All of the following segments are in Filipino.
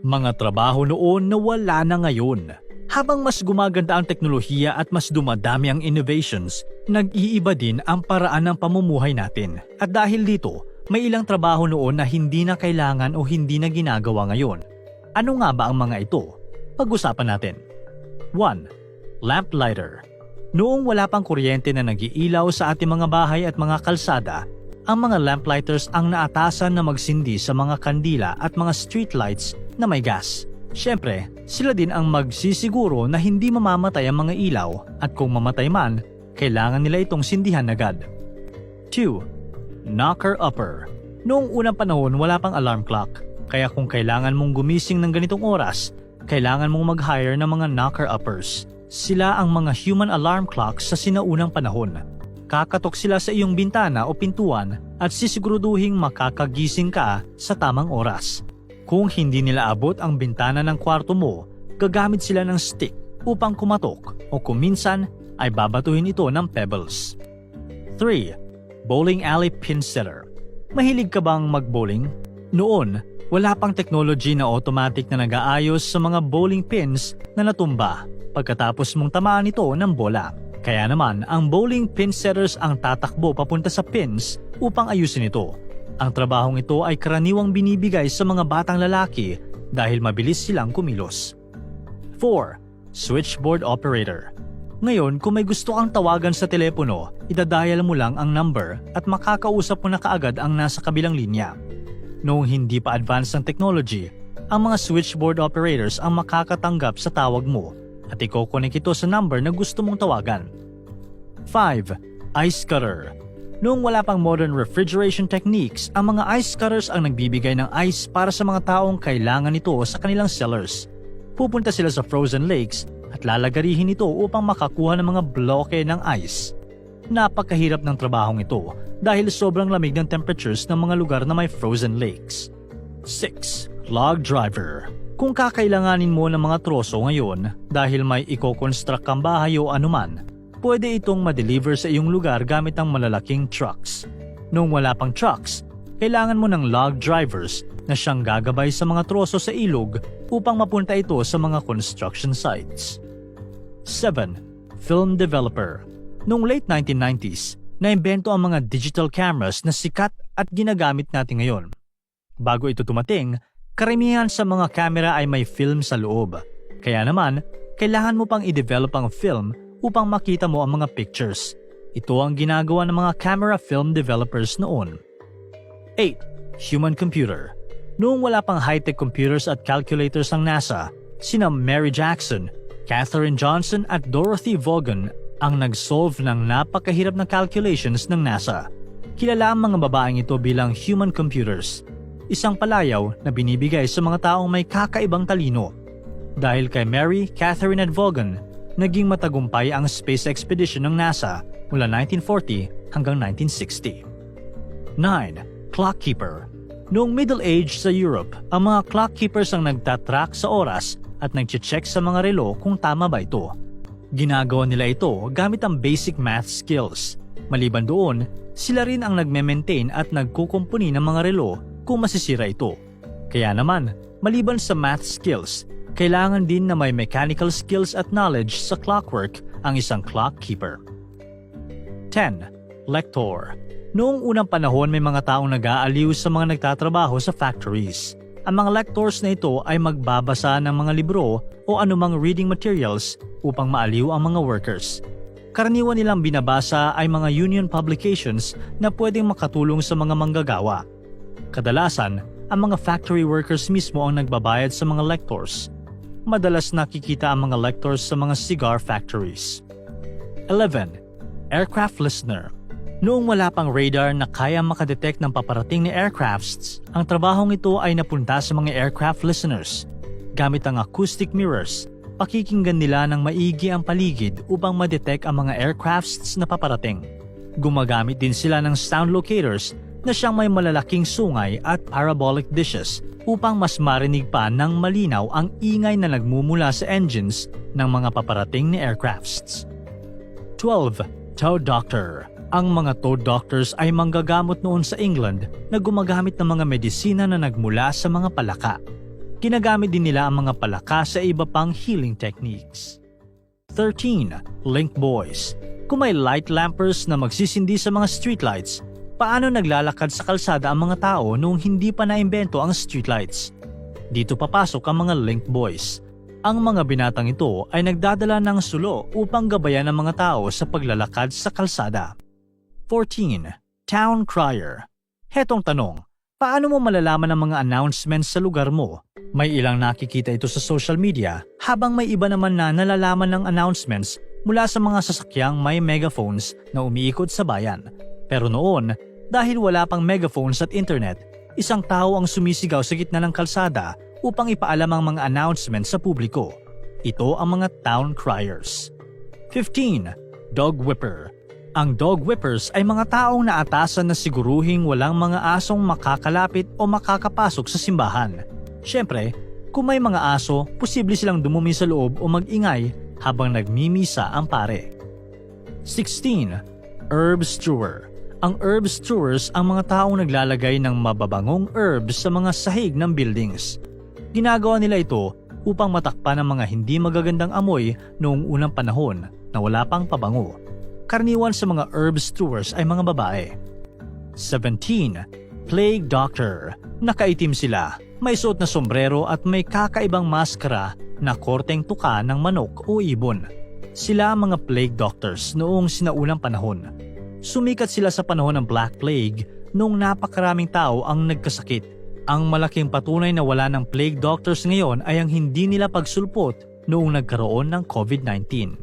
Mga trabaho noon na wala na ngayon. Habang mas gumaganda ang teknolohiya at mas dumadami ang innovations, nag-iiba din ang paraan ng pamumuhay natin. At dahil dito, may ilang trabaho noon na hindi na kailangan o hindi na ginagawa ngayon. Ano nga ba ang mga ito? Pag-usapan natin. 1. Lamplighter Noong wala pang kuryente na nagiilaw sa ating mga bahay at mga kalsada, ang mga lamplighters ang naatasan na magsindi sa mga kandila at mga streetlights na may gas. Siyempre, sila din ang magsisiguro na hindi mamamatay ang mga ilaw at kung mamatay man, kailangan nila itong sindihan agad. 2. Knocker Upper Noong unang panahon wala pang alarm clock, kaya kung kailangan mong gumising ng ganitong oras, kailangan mong mag-hire ng mga knocker uppers. Sila ang mga human alarm clocks sa sinaunang panahon. Kakatok sila sa iyong bintana o pintuan at sisiguraduhing makakagising ka sa tamang oras. Kung hindi nila abot ang bintana ng kwarto mo, gagamit sila ng stick upang kumatok o kung minsan ay babatuhin ito ng pebbles. 3. Bowling Alley Pin Setter Mahilig ka bang mag-bowling? Noon, wala pang technology na automatic na nag-aayos sa mga bowling pins na natumba pagkatapos mong tamaan ito ng bola. Kaya naman, ang bowling pin setters ang tatakbo papunta sa pins upang ayusin ito ang trabahong ito ay karaniwang binibigay sa mga batang lalaki dahil mabilis silang kumilos. 4. Switchboard Operator Ngayon, kung may gusto kang tawagan sa telepono, idadial mo lang ang number at makakausap mo na kaagad ang nasa kabilang linya. Noong hindi pa advanced ang technology, ang mga switchboard operators ang makakatanggap sa tawag mo at ikokonek ito sa number na gusto mong tawagan. 5. Ice Cutter Noong wala pang modern refrigeration techniques, ang mga ice cutters ang nagbibigay ng ice para sa mga taong kailangan nito sa kanilang cellars. Pupunta sila sa frozen lakes at lalagarihin ito upang makakuha ng mga bloke ng ice. Napakahirap ng trabahong ito dahil sobrang lamig ng temperatures ng mga lugar na may frozen lakes. 6. Log Driver Kung kakailanganin mo ng mga troso ngayon dahil may i-construct kang bahay o anuman, pwede itong ma-deliver sa iyong lugar gamit ang malalaking trucks. Nung wala pang trucks, kailangan mo ng log drivers na siyang gagabay sa mga troso sa ilog upang mapunta ito sa mga construction sites. 7. Film Developer Noong late 1990s, naimbento ang mga digital cameras na sikat at ginagamit natin ngayon. Bago ito tumating, karamihan sa mga camera ay may film sa loob. Kaya naman, kailangan mo pang i-develop ang film upang makita mo ang mga pictures. Ito ang ginagawa ng mga camera film developers noon. 8. Human Computer Noong wala pang high-tech computers at calculators ang NASA, sina Mary Jackson, Katherine Johnson at Dorothy Vaughan ang nag-solve ng napakahirap na calculations ng NASA. Kilala ang mga babaeng ito bilang human computers, isang palayaw na binibigay sa mga taong may kakaibang talino. Dahil kay Mary, Catherine at Vaughan, naging matagumpay ang space expedition ng NASA mula 1940 hanggang 1960. 9. Clockkeeper Noong Middle Age sa Europe, ang mga clockkeepers ang nagtatrack sa oras at nagche-check sa mga relo kung tama ba ito. Ginagawa nila ito gamit ang basic math skills. Maliban doon, sila rin ang nagme-maintain at nagkukumpuni ng mga relo kung masisira ito. Kaya naman, maliban sa math skills, kailangan din na may mechanical skills at knowledge sa clockwork ang isang clockkeeper. 10. Lector Noong unang panahon may mga taong nag-aaliw sa mga nagtatrabaho sa factories. Ang mga lectors na ito ay magbabasa ng mga libro o anumang reading materials upang maaliw ang mga workers. Karaniwan nilang binabasa ay mga union publications na pwedeng makatulong sa mga manggagawa. Kadalasan, ang mga factory workers mismo ang nagbabayad sa mga lectors. Madalas nakikita ang mga lectors sa mga cigar factories. 11. Aircraft Listener Noong wala pang radar na kaya makadetect ng paparating na aircrafts, ang trabahong ito ay napunta sa mga aircraft listeners. Gamit ang acoustic mirrors, pakikinggan nila ng maigi ang paligid upang madetect ang mga aircrafts na paparating. Gumagamit din sila ng sound locators na siyang may malalaking sungay at parabolic dishes upang mas marinig pa ng malinaw ang ingay na nagmumula sa engines ng mga paparating na aircrafts. 12. Tow Doctor ang mga toad doctors ay manggagamot noon sa England na gumagamit ng mga medisina na nagmula sa mga palaka. Ginagamit din nila ang mga palaka sa iba pang healing techniques. 13. Link Boys Kung may light lampers na magsisindi sa mga streetlights, paano naglalakad sa kalsada ang mga tao noong hindi pa naimbento ang streetlights? Dito papasok ang mga Link Boys. Ang mga binatang ito ay nagdadala ng sulo upang gabayan ang mga tao sa paglalakad sa kalsada. 14. Town Crier Hetong tanong, paano mo malalaman ang mga announcements sa lugar mo? May ilang nakikita ito sa social media habang may iba naman na nalalaman ng announcements mula sa mga sasakyang may megaphones na umiikot sa bayan. Pero noon, dahil wala pang megaphones at internet, isang tao ang sumisigaw sa gitna ng kalsada upang ipaalam ang mga announcements sa publiko. Ito ang mga town criers. 15. Dog Whipper Ang dog whippers ay mga taong naatasan na siguruhing walang mga asong makakalapit o makakapasok sa simbahan. Siyempre, kung may mga aso, posible silang dumumi sa loob o magingay habang nagmimisa ang pare. 16. Herb Strewer Ang herb strewers ang mga taong naglalagay ng mababangong herbs sa mga sahig ng buildings. Ginagawa nila ito upang matakpan ang mga hindi magagandang amoy noong unang panahon na wala pang pabango. Karaniwan sa mga herb strewers ay mga babae. 17. Plague Doctor Nakaitim sila, may suot na sombrero at may kakaibang maskara na korteng tuka ng manok o ibon. Sila ang mga plague doctors noong sinaunang panahon. Sumikat sila sa panahon ng Black Plague noong napakaraming tao ang nagkasakit. Ang malaking patunay na wala ng plague doctors ngayon ay ang hindi nila pagsulpot noong nagkaroon ng COVID-19.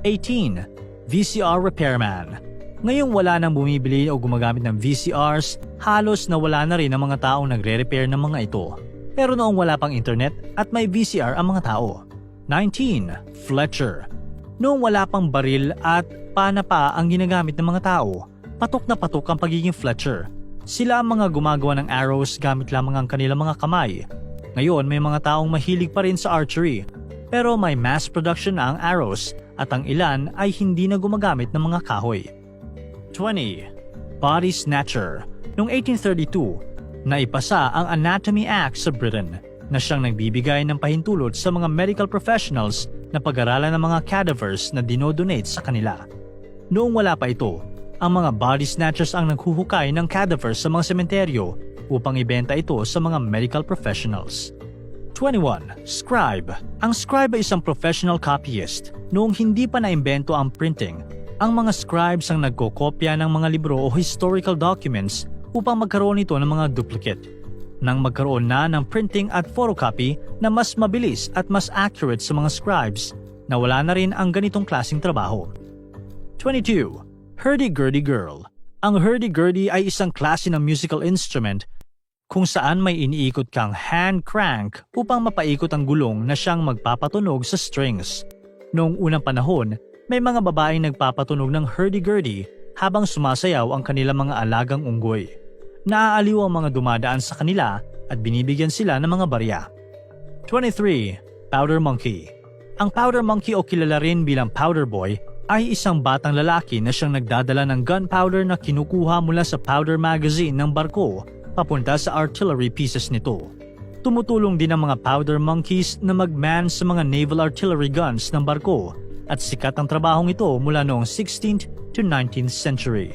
18. VCR Repairman Ngayong wala nang bumibili o gumagamit ng VCRs, halos nawala na rin ang mga taong nagre-repair ng mga ito. Pero noong wala pang internet at may VCR ang mga tao. 19. Fletcher Noong wala pang baril at panapa ang ginagamit ng mga tao, patok na patok ang pagiging Fletcher. Sila ang mga gumagawa ng arrows gamit lamang ang kanilang mga kamay. Ngayon may mga taong mahilig pa rin sa archery, pero may mass production na ang arrows at ang ilan ay hindi na gumagamit ng mga kahoy. 20. Body Snatcher Noong 1832, naipasa ang Anatomy Act sa Britain na siyang nagbibigay ng pahintulot sa mga medical professionals na pag-aralan ng mga cadavers na dinodonate sa kanila. Noong wala pa ito, ang mga body snatchers ang naghuhukay ng cadavers sa mga sementeryo upang ibenta ito sa mga medical professionals. 21. Scribe Ang scribe ay isang professional copyist. Noong hindi pa naimbento ang printing, ang mga scribes ang nagkokopya ng mga libro o historical documents upang magkaroon ito ng mga duplicate. Nang magkaroon na ng printing at photocopy na mas mabilis at mas accurate sa mga scribes, nawala na rin ang ganitong klasing trabaho. 22. Hurdy-Gurdy Girl Ang hurdy-gurdy ay isang klase ng musical instrument kung saan may iniikot kang hand crank upang mapaikot ang gulong na siyang magpapatunog sa strings. Noong unang panahon, may mga babaeng nagpapatunog ng hurdy-gurdy habang sumasayaw ang kanilang mga alagang unggoy. Naaaliw ang mga dumadaan sa kanila at binibigyan sila ng mga barya. 23. Powder Monkey Ang Powder Monkey o kilala rin bilang Powder Boy ay isang batang lalaki na siyang nagdadala ng gunpowder na kinukuha mula sa powder magazine ng barko papunta sa artillery pieces nito. Tumutulong din ang mga powder monkeys na magman sa mga naval artillery guns ng barko at sikat ang trabahong ito mula noong 16th to 19th century.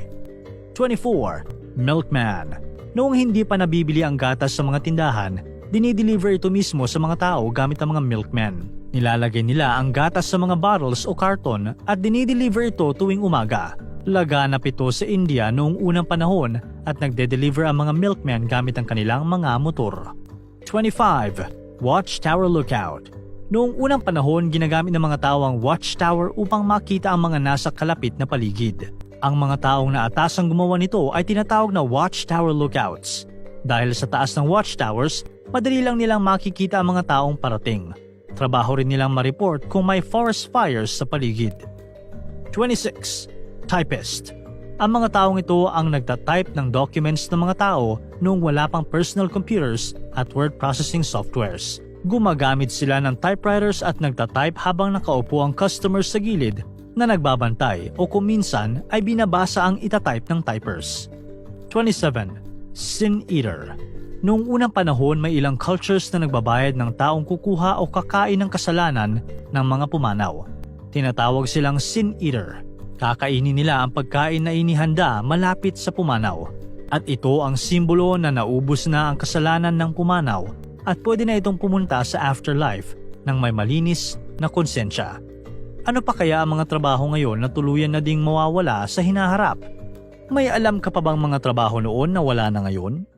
24. Milkman Noong hindi pa nabibili ang gatas sa mga tindahan, dinideliver ito mismo sa mga tao gamit ang mga milkman. Nilalagay nila ang gatas sa mga bottles o karton at dinideliver ito tuwing umaga. Laganap ito sa India noong unang panahon at nagde-deliver ang mga milkmen gamit ang kanilang mga motor. 25. Watchtower Lookout Noong unang panahon, ginagamit ng mga tao ang watchtower upang makita ang mga nasa kalapit na paligid. Ang mga taong naatasang gumawa nito ay tinatawag na watchtower lookouts. Dahil sa taas ng watchtowers, madali lang nilang makikita ang mga taong parating. Trabaho rin nilang ma-report kung may forest fires sa paligid. 26. Typist Ang mga taong ito ang nagtatype ng documents ng mga tao noong wala pang personal computers at word processing softwares. Gumagamit sila ng typewriters at nagtatype habang nakaupo ang customers sa gilid na nagbabantay o kung minsan ay binabasa ang itatype ng typers. 27. Sin Eater Noong unang panahon may ilang cultures na nagbabayad ng taong kukuha o kakain ng kasalanan ng mga pumanaw. Tinatawag silang sin eater. Kakainin nila ang pagkain na inihanda malapit sa pumanaw. At ito ang simbolo na naubos na ang kasalanan ng pumanaw at pwede na itong pumunta sa afterlife ng may malinis na konsensya. Ano pa kaya ang mga trabaho ngayon na tuluyan na ding mawawala sa hinaharap? May alam ka pa bang mga trabaho noon na wala na ngayon?